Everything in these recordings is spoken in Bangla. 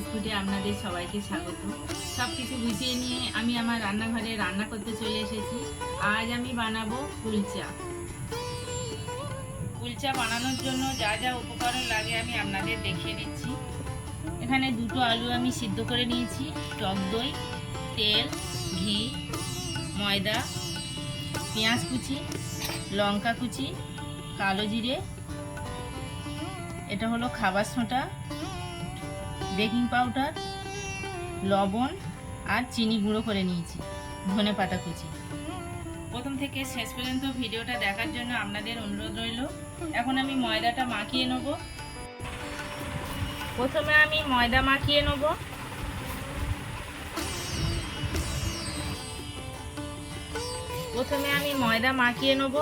ভিলেজ ফুডে আপনাদের সবাইকে স্বাগত। সব কিছু গুছিয়ে নিয়ে আমি আমার রান্নাঘরে রান্না করতে চলে এসেছি। আজ আমি বানাবো কুলচা। কুলচা বানানোর জন্য যা যা উপকরণ লাগে আমি আপনাদের দেখিয়ে দিচ্ছি। এখানে দুটো আলু আমি সিদ্ধ করে নিয়েছি, টক দই, তেল, ঘি, ময়দা, পেঁয়াজ কুচি, লঙ্কা কুচি, কালো জিরে, এটা হলো খাবার সোঁটা। বেকিং পাউডার, লবণ আর চিনি গুঁড়ো করে নিয়েছি, ধনে পাতা কুচি। প্রথম থেকে শেষ পর্যন্ত ভিডিওটা দেখার জন্য আপনাদের অনুরোধ রইল। এখন আমি ময়দাটা মাখিয়ে নেব। প্রথমে আমি ময়দা মাখিয়ে নেব। প্রথমে আমি ময়দা মাখিয়ে নেব।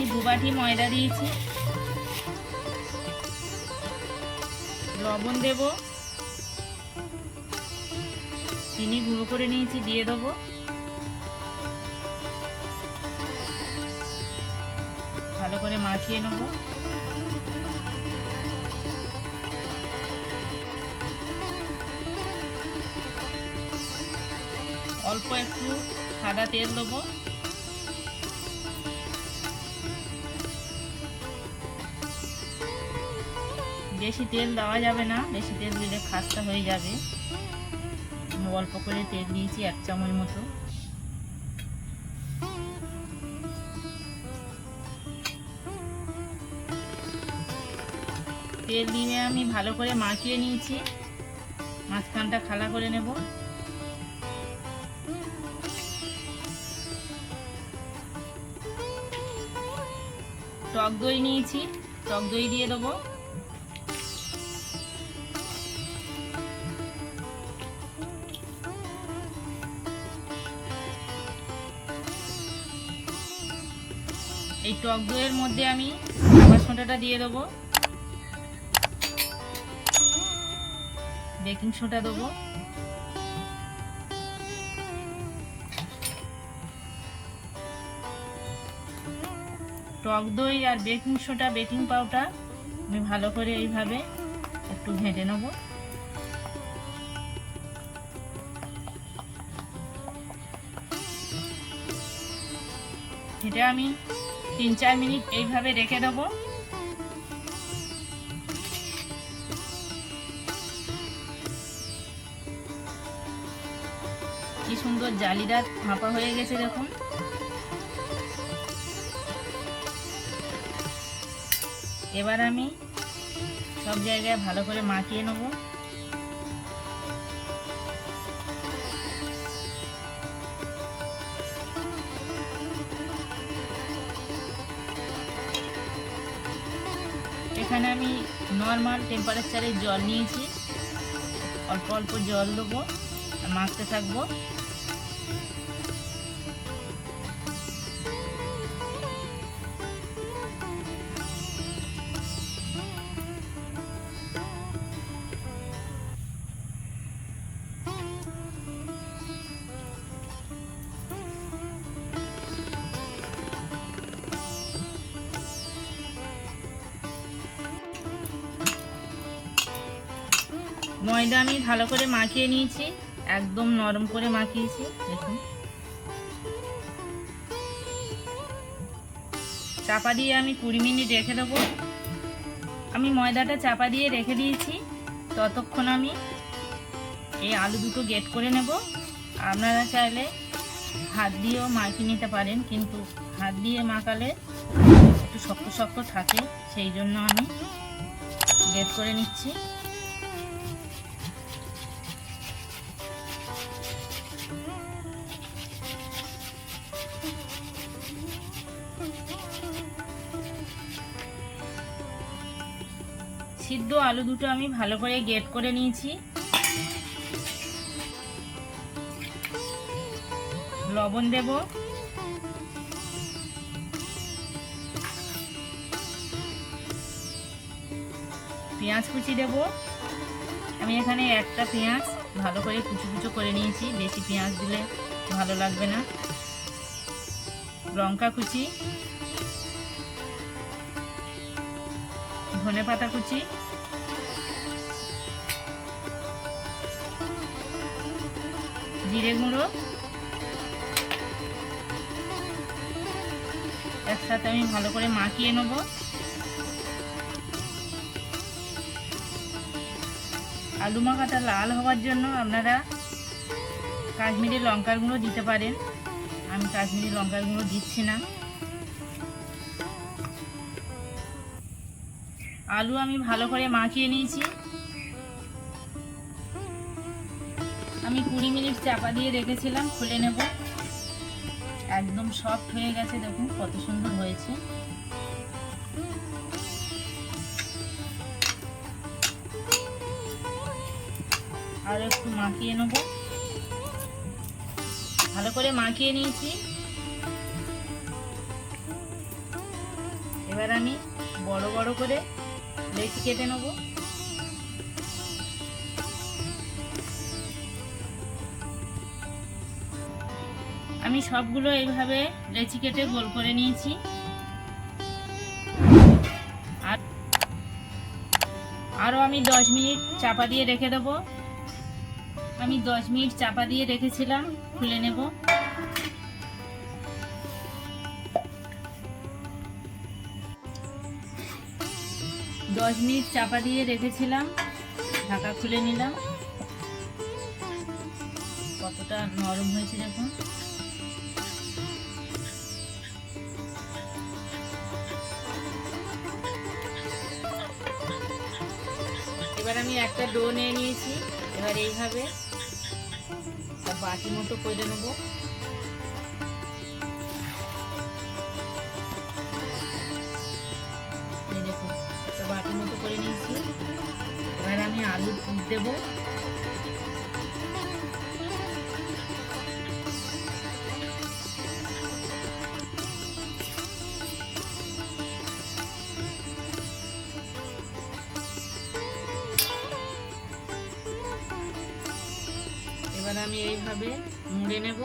আমি দু বাটি ময়দা দিয়েছি। লবণ দেব। চিনি গুঁড়ো করে নিয়েছি, দিয়ে দেবো। ভালো করে মাখিয়ে নেব। অল্প একটু সাদা তেল দেবো। বেশি তেল দেওয়া যাবে না, বেশি তেল দিলে খাস্তা হয়ে যাবে। অল্প করে তেল দিয়েছি, এক চামচ মতো। তেল দিয়ে আমি ভালো করে মাখিয়ে নিয়েছি। মাঝখানটা খালা করে নেব। টক দই নিয়েছি, টক দই দিয়ে দেবো। এই টক দইয়ের মধ্যে আমি সোডাটা দিয়ে দেবো। বেকিং সোডা দেবো। টক দই আর বেকিং সোডা বেকিং পাউডার আমি ভালো করে এইভাবে একটু ঘেঁটে নেব। এটা আমি তিন চার মিনিট এইভাবে রেখে দেবো। কি সুন্দর জালিদার ফাঁপা হয়ে গেছে দেখুন। এবার আমি সব জায়গায় ভালো করে মাখিয়ে নেব। এখানে আমি নর্মাল টেম্পারেচারে জল নিয়েছি। অল্প অল্প জল দেবো মাখতে থাকব। ময়দা আমি ভালো করে মাখিয়ে নিয়েছি, একদম নরম করে মাখিয়েছি, দেখুন। চাপা দিয়ে আমি কুড়ি মিনিট রেখে দেবো। আমি ময়দাটা চাপা দিয়ে রেখে দিয়েছি, ততক্ষণ আমি এই আলু দুটো গেট করে নেব। আপনারা চাইলে হাত দিয়েও মাখিয়ে নিতে পারেন, কিন্তু হাত দিয়ে মাখালে একটু শক্ত শক্ত থাকে, সেই জন্য আমি গেট করে নিচ্ছি। সিদ্ধ আলু দুটো আমি ভালো করে গেট করে নিয়েছি। লবণ দেব। পেঁয়াজ কুচি দেব। আমি এখানে একটা পেঁয়াজ ভালো করে কুচো কুচো করে নিয়েছি। বেশি পেঁয়াজ দিলে ভালো লাগবে না। লঙ্কা কুচি। ধনে পাতা কুচি। জিরে গুঁড়ো। একসাথে আমি ভালো করে মাখিয়ে নেব। আলু মাখাটা লাল হওয়ার জন্য আপনারা কাশ্মীরি লঙ্কার গুঁড়ো দিতে পারেন। আমি কাশ্মীরি লঙ্কার গুঁড়ো দিচ্ছি না। আলু আমি ভালো করে মাখিয়ে নিয়েছি। আমি কুড়ি মিনিট চাপা দিয়ে রেখেছিলাম, খুলে নেব। একদম সফট হয়ে গেছে, দেখুন কত সুন্দর হয়েছে। আর একটু মাখিয়ে নেব। ভালো করে মাখিয়ে নিয়েছি। এবার আমি বড় বড় করে লেচি কেটে নেব। আমি সবগুলো এইভাবে লেচি কেটে গোল করে নিয়েছি। আর আরও আমি দশ মিনিট চাপা দিয়ে রেখে দেবো। আমি দশ মিনিট চাপা দিয়ে রেখেছিলাম, খুলে নেব। দশ মিনিট চাপা দিয়ে রেখেছিলাম, ঢাকা খুলে নিলাম। কতটা নরম হয়েছে দেখুন। আমি একটা ডো নিয়ে নিয়েছি। এবার এইভাবে বাটি মতো করে নেব। বাটি মতো করে নিয়েছি। এবার আমি আলু দেবো। আমি এইভাবে মুড়ে নেব।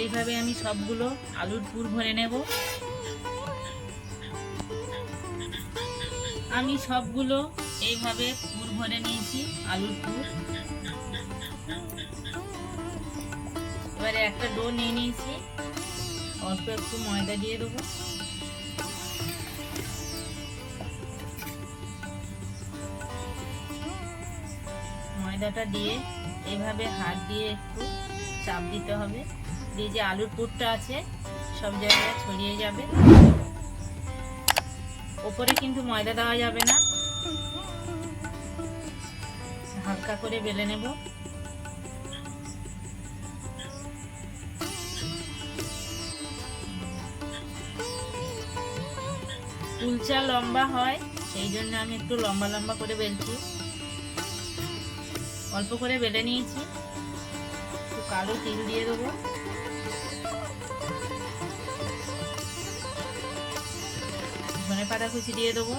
এইভাবে আমি সবগুলো আলুর পুর ভরে নেব। আমি সবগুলো এইভাবে পুর ভরে নিয়েছি, আলুর পুর। এবারে একটা ডো নিয়ে নিয়েছি। অল্প একটু ময়দা দিয়ে দেবো। ময়দাটা দিয়ে এইভাবে হাত দিয়ে একটু চাপ দিতে হবে। দিয়ে যে আলুর পুরটা আছে, সব জায়গায় ছড়িয়ে যাবে। ওপরে কিন্তু ময়দা দেওয়া যাবে না। হালকা করে বেলে নেব। কুলচা লম্বা হয়, সেই জন্য আমি একটু লম্বা লম্বা করে বেলছি। অল্প করে বেলে নিয়েছি। একটু কালো তিল দিয়ে দেবো। ধনে পাতা কুচি দিয়ে দেবো।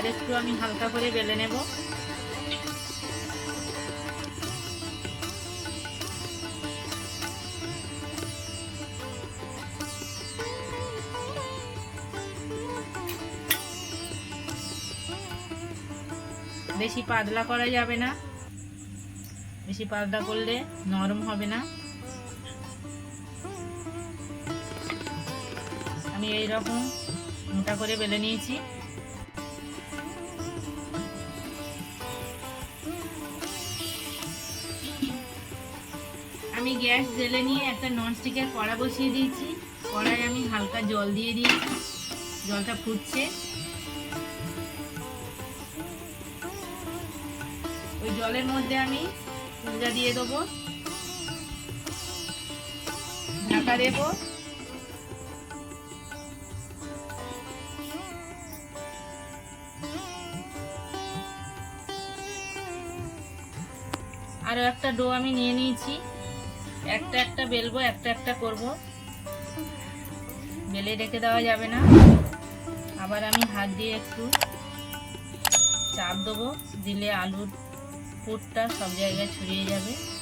আবার একটু আমি হালকা করে বেলে নেব। বেশি পাতলা করা যাবে না। বেশি পাতলা করলে নরম হবে না। আমি এই রকম মোটা করে বেলে নিয়েছি। আমি গ্যাস জেলে নিয়ে একটা ননস্টিকের কড়া বসিয়ে দিয়েছি। কড়াই আমি হালকা জল দিয়ে দিয়েছি। জলটা ফুটছে। ওই জলের মধ্যে আমি কুলজা দিয়ে দেবো। ঢাকা দেবো। আরও একটা ডো আমি নিয়ে নিয়েছি। একটা একটা বেলবো, একটা একটা করব। বেলে রেখে দেওয়া যাবে না। আবার আমি হাত দিয়ে একটু চাপ দেবো, দিলে আলুর পুরটা সব জায়গায় ছড়িয়ে যাবে।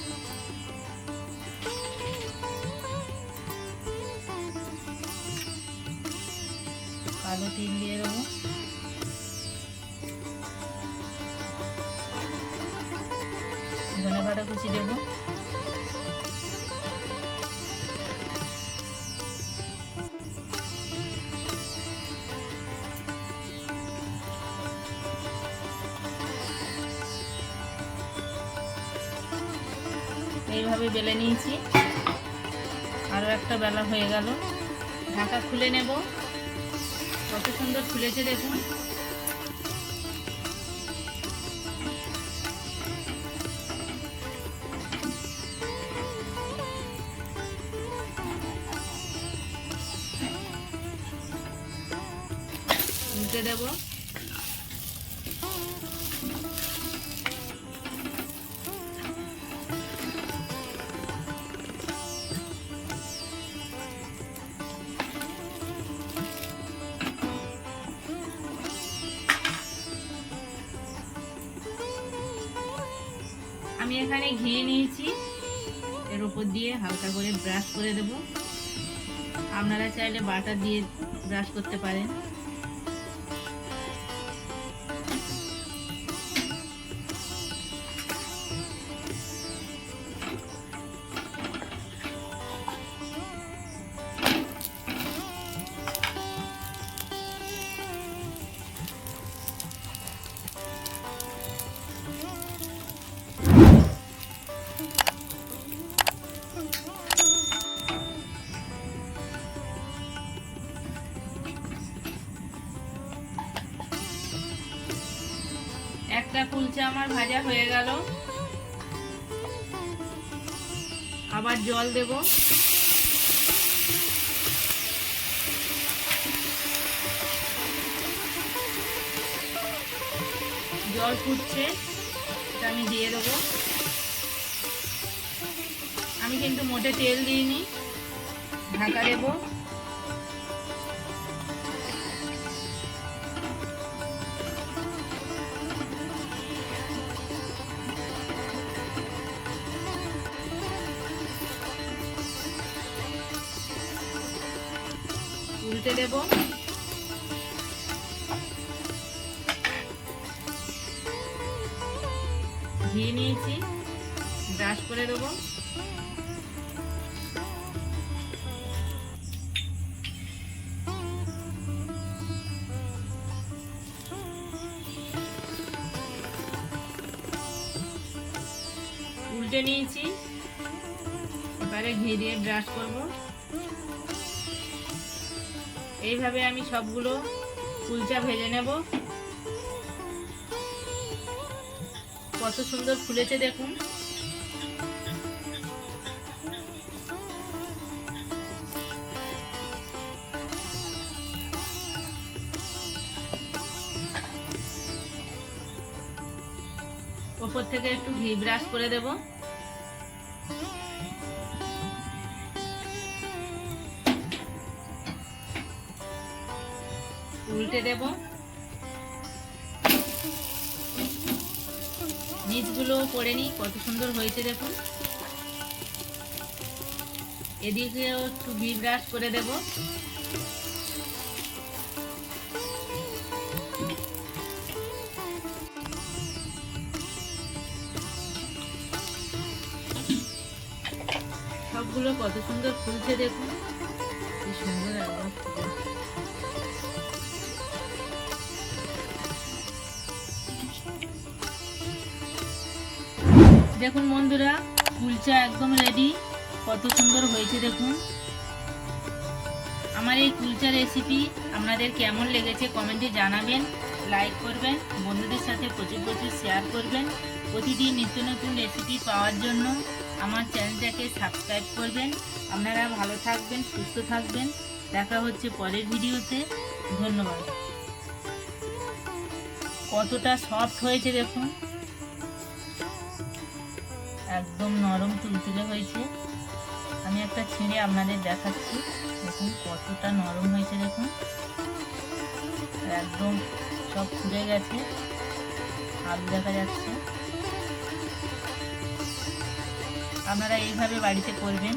এইভাবে বেলে নিয়েছি। আরও একটা বেলা হয়ে গেল। ঢাকা খুলে নেব। কত সুন্দর খুলেছে দেখুন। উল্টে দেব। এর উপর দিয়ে হালকা করে ব্রাশ করে দেব। আপনারা চাইলে বাটার দিয়ে ব্রাশ করতে পারেন। একটা কুলচা আমার ভাজা হয়ে গেল। আবার জল দেব। জল ফুটছে, এটা আমি দিয়ে দেবো। আমি কিন্তু মোটে তেল দিইনি, ঢাকা দেবো। দেব। ঘি নিয়েছি ব্রাশ করে দেবো। উল্টে নিয়েছি। এবারে ঘি দিয়ে ব্রাশ করব। এইভাবে আমি সবগুলো কুলচা ভেজে নেব। কত সুন্দর ফুলেছে দেখুন। ওপর থেকে একটু ঘি ব্রাশ করে দেবো। উল্টে দেব। নিচগুলো করে নিই, কত সুন্দর হয়েছে দেখুন। এদিকেও একটু ঘি ব্রাশ করে দেব। সবগুলো কত সুন্দর ফুলছে দেখুন। কি সুন্দর একবার দেখুন বন্ধুরা, কুলচা একদম রেডি কত সুন্দর হয়েছে দেখুন। আমার এই কুলচা রেসিপি আপনাদের কেমন লেগেছে কমেন্টে জানাবেন লাইক করবেন, বন্ধুদের সাথে প্রচুর প্রচুর শেয়ার করবেন। প্রতিদিন নিত্য নতুন রেসিপি পাওয়ার জন্য আমার চ্যানেলটাকে সাবস্ক্রাইব করবেন। আপনারা ভালো থাকবেন, সুস্থ থাকবেন। দেখা হচ্ছে পরের ভিডিওতে। ধন্যবাদ। কতটা সফট হয়েছে দেখুন। একদম নরম চুলচুলে হয়েছে। আমি একটা ছিঁড়ে আপনাদের দেখাচ্ছি। দেখুন কতটা নরম হয়েছে, দেখুন। একদম সব ফুলে গেছে। আলু দেখা যাচ্ছে। আপনারা এইভাবে বাড়িতে করবেন।